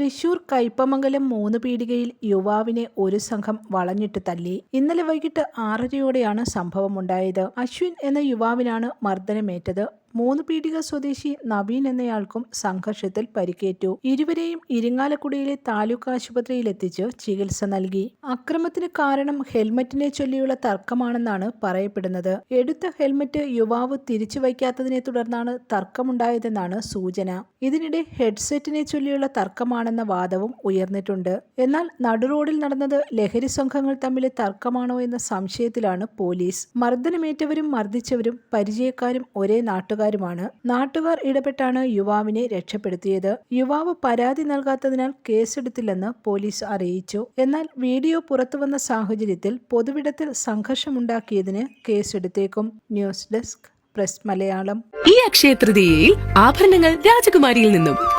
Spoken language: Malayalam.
തൃശൂർ കയ്പമംഗലം മൂന്ന് പീടികയിൽ യുവാവിനെ ഒരു സംഘം വളഞ്ഞിട്ട് തല്ലി. ഇന്നലെ വൈകിട്ട് ആറരയോടെയാണ് സംഭവമുണ്ടായത്. അശ്വിൻ എന്ന യുവാവിനാണ് മർദ്ദനമേറ്റത്. മൂന്ന് പീടിക സ്വദേശി നവീൻ എന്നയാൾക്കും സംഘർഷത്തിൽ പരിക്കേറ്റു. ഇരുവരെയും ഇരിങ്ങാലക്കുടിയിലെ താലൂക്ക് ആശുപത്രിയിൽ എത്തിച്ച് ചികിത്സ നൽകി. അക്രമത്തിന് കാരണം ഹെൽമറ്റിനെ ചൊല്ലിയുള്ള തർക്കമാണെന്നാണ് പറയപ്പെടുന്നത്. എടുത്ത ഹെൽമറ്റ് യുവാവ് തിരിച്ചു വയ്ക്കാത്തതിനെ തുടർന്നാണ് തർക്കമുണ്ടായതെന്നാണ് സൂചന. ഇതിനിടെ ഹെഡ്സെറ്റിനെ ചൊല്ലിയുള്ള തർക്കമാണെന്ന വാദവും ഉയർന്നിട്ടുണ്ട്. എന്നാൽ നടുറോഡിൽ നടന്നത് ലഹരി സംഘങ്ങൾ തമ്മിലെ തർക്കമാണോ എന്ന സംശയത്തിലാണ് പോലീസ്. മർദ്ദനമേറ്റവരും മർദ്ദിച്ചവരും പരിചയക്കാരും ഒരേ നാട്ടുകാരുമാണ് നാട്ടുകാർ ഇടപെട്ടാണ് യുവാവിനെ രക്ഷപ്പെടുത്തിയത്. യുവാവ് പരാതി നൽകാത്തതിനാൽ കേസെടുത്തില്ലെന്ന് പോലീസ് അറിയിച്ചു. എന്നാൽ വീഡിയോ പുറത്തുവന്ന സാഹചര്യത്തിൽ പൊതുവിടത്തിൽ സംഘർഷമുണ്ടാക്കിയതിന് കേസെടുത്തേക്കും. News desk press Malayalam. ഈ അക്ഷയ തൃതീയയിൽ ആഭരണങ്ങൾ രാജകുമാരിയിൽ നിന്നും